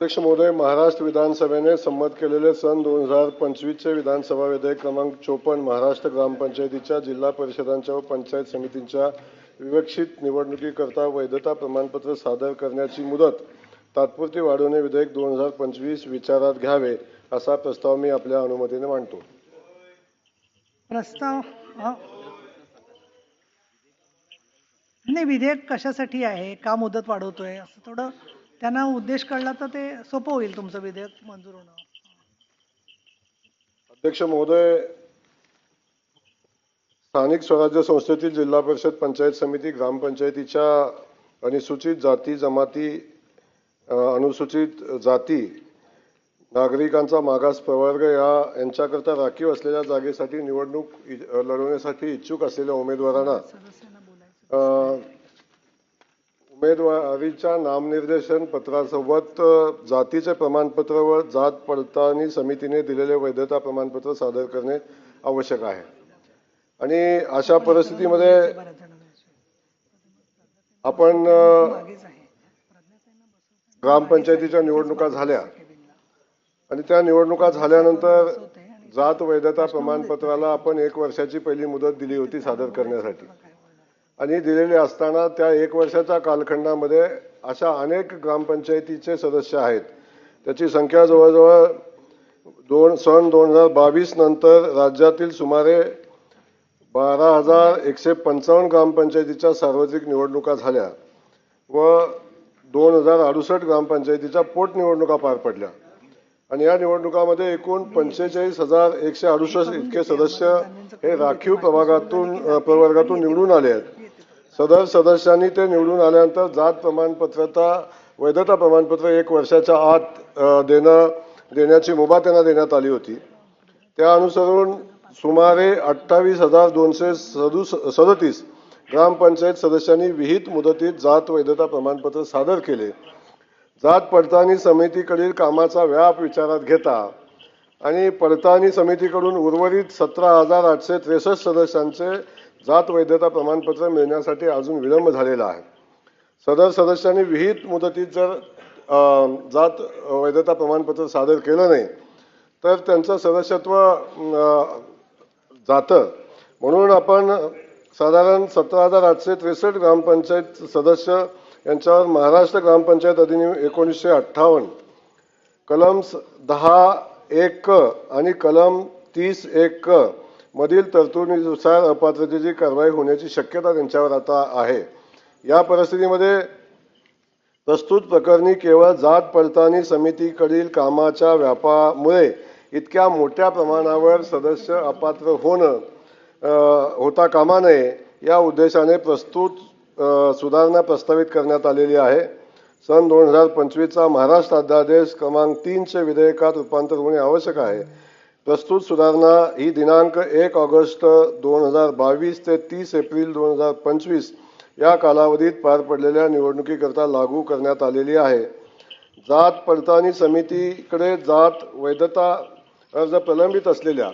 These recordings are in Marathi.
अध्यक्ष महोदय महाराष्ट्र विधानसभेने संमत केलेले सन दोन हजार पंचवीसचे विधानसभा विधेयक क्रमांक चोपन्न महाराष्ट्र ग्रामपंचायतीच्या जिल्हा परिषदांच्या व पंचायत समितींच्या विवक्षित निवडणुकीकरता वैधता प्रमाणपत्र सादर करण्याची मुदत तात्पुरती वाढवणे विधेयक दोन हजार पंचवीस विचारात घ्यावे असा प्रस्ताव मी आपल्या अनुमतीने मांडतो. प्रस्ताव नाही विधेयक कशासाठी आहे का मुदत वाढवतोय असं थोडं त्यांना उद्देश कळला तर ते सोपं होईल तुमचं विधेयक मंजूर होणं. अध्यक्ष महोदय स्थानिक स्वराज्य संस्थेतील जिल्हा परिषद पंचायत समिती ग्रामपंचायतीच्या अनुसूचित जाती जमाती अनुसूचित जाती नागरिकांचा मागास प्रवर्ग या यांच्याकरता राखीव असलेल्या जागेसाठी निवडणूक लढवण्यासाठी इच्छुक असलेल्या उमेदवारांना उमेदवारीच्या नामनिर्देशन पत्रासोबत जातीचे प्रमाणपत्र व जात पडताळणी समितीने दिलेले वैधता प्रमाणपत्र सादर करणे आवश्यक आहे. आणि अशा परिस्थितीमध्ये आपण ग्रामपंचायतीच्या निवडणुका झाल्या. आणि त्या निवडणुका झाल्यानंतर जात वैधता प्रमाणपत्राला आपण एक वर्षाची पहिली मुदत दिली होती सादर करण्यासाठी. आणि दिलेली असताना त्या एक वर्षाच्या कालखंडामध्ये अशा अनेक ग्रामपंचायतीचे सदस्य आहेत. त्याची संख्या जवळजवळ दोन सन दोन हजार बावीस नंतर राज्यातील सुमारे बारा हजार एकशे पंचावन्न ग्रामपंचायतीच्या सार्वत्रिक निवडणुका झाल्या व दोन हजार अडुसष्ट ग्रामपंचायतीच्या पोटनिवडणुका पार पडल्या. आणि या निवडणुकामध्ये एकूण पंचेचाळीस हजार एकशे अडुसष्ट इतके सदस्य हे राखीव प्रभागातून प्रवर्गातून निवडून आले आहेत. सदर सदस्यांनी ते निवडून आल्यानंतर जात प्रमाणपत्रता वैधता प्रमाणपत्र एक वर्षाच्या आत देणं देण्याची मुभा त्यांना देण्यात आली होती. त्या अनुसरून सुमारे अठ्ठावीस हजार दोनशे सदुस सदतीस ग्रामपंचायत सदस्यांनी विहित मुदतीत जात वैधता प्रमाणपत्र सादर केले. जात पडताळणी समितीकडील कामाचा व्याप विचारात घेता आणि पडताळणी समितीकडून उर्वरित सतरा हजार आठशे त्रेसष्ट सदस्यांचे जात वैधता प्रमाणपत्र मिळण्यासाठी अजून विलंब झालेला आहे. सदर सदस्यांनी विहित मुदतीत जर जात वैधता प्रमाणपत्र सादर केलं नाही तर त्यांचं सदस्यत्व जातं. म्हणून आपण साधारण सतरा हजार आठशे त्रेसष्ट ग्रामपंचायत सदस्य यांच्यावर महाराष्ट्र ग्रामपंचायत अधिनियम एकोणीसशे अठ्ठावन्न कलम स- दहा एक क आणि कलम तीस एक क मधील तरतुदीनुसार अपात्रतेची कारवाई होण्याची शक्यता त्यांच्यावर आता आहे. या परिस्थितीमध्ये प्रस्तुत प्रकरणी केवळ जात पडताळणी समितीकडील कामाच्या व्यापामुळे इतक्या मोठ्या प्रमाणावर सदस्य अपात्र होणं होता कामा नये या उद्देशाने प्रस्तुत सुधारणा प्रस्तावित करण्यात आलेली आहे. सन दोन हजार पंचवीसचा महाराष्ट्र अध्यादेश क्रमांक तीनच्या विधेयकात रूपांतर होणे आवश्यक आहे. प्रस्तुत सुधारणा ही दिनांक एक ऑगस्ट दोन हजार बावीस ते तीस एप्रिल दोन हजार पंचवीस या कालावधीत पार पडलेल्या निवडणुकीकरता लागू करण्यात आलेली आहे. जात पडताळणी समितीकडे जात वैधता अर्ज प्रलंबित असलेल्या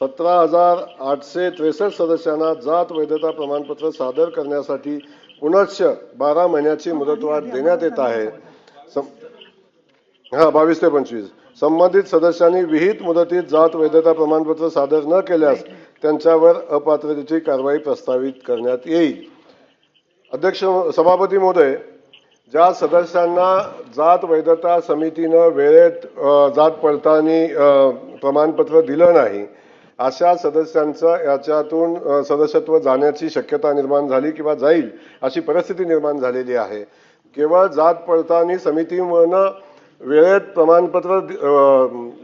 सतरा हजार आठशे त्रेसष्ट सदस्यांना जात वैधता प्रमाणपत्र सादर करण्यासाठी पुनश्च बारा महिन्याची मुदतवाढ देण्यात येत आहे. हा बावीस ते पंचवीस. संबंधित सदस्यांनी विहित मुदतीत जात वैधता प्रमाणपत्र सादर न केल्यास त्यांच्यावर अपात्रतेची कारवाई प्रस्तावित करण्यात येईल. अध्यक्ष सभापती महोदय ज्या सदस्यांना जात वैधता समितीनं वेळेत जात पडताळणी प्रमाणपत्र दिलं नाही अशा सदस्यांचं याच्यातून सदस्यत्व जाण्याची शक्यता निर्माण झाली किंवा जाईल अशी परिस्थिती निर्माण झालेली आहे. केवळ जात पडताळणी समितीनं वेळेत प्रमाणपत्र दि-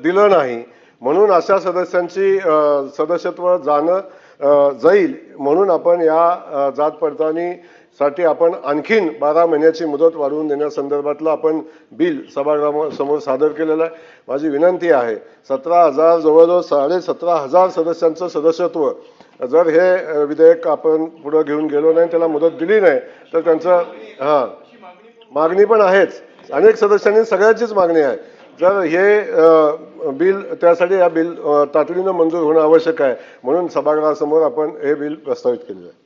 दिलं नाही. म्हणून अशा सदस्यांची सदस्यत्व जाणं जाईल. म्हणून आपण या जात पडताळणीसाठी आपण आणखीन बारा महिन्याची मुदत वाढवून देण्यासंदर्भातलं आपण बिल सभागृहासमोर सादर केलेलं आहे. माझी विनंती आहे सतरा हजार जवळजवळ साडे सतरा हजार सदस्यांचं सदस्यत्व जर हे विधेयक आपण पुढे घेऊन गेलो नाही त्याला मुदत दिली नाही तर त्यांचं हां मागणी पण आहेच. अनेक सदस्यांनी सगळ्यांचीच मागणी आहे. जर हे बिल त्यासाठी या बिल तातडीनं मंजूर होणं आवश्यक आहे. म्हणून सभागृहासमोर आपण हे बिल प्रस्तावित केलेलं आहे.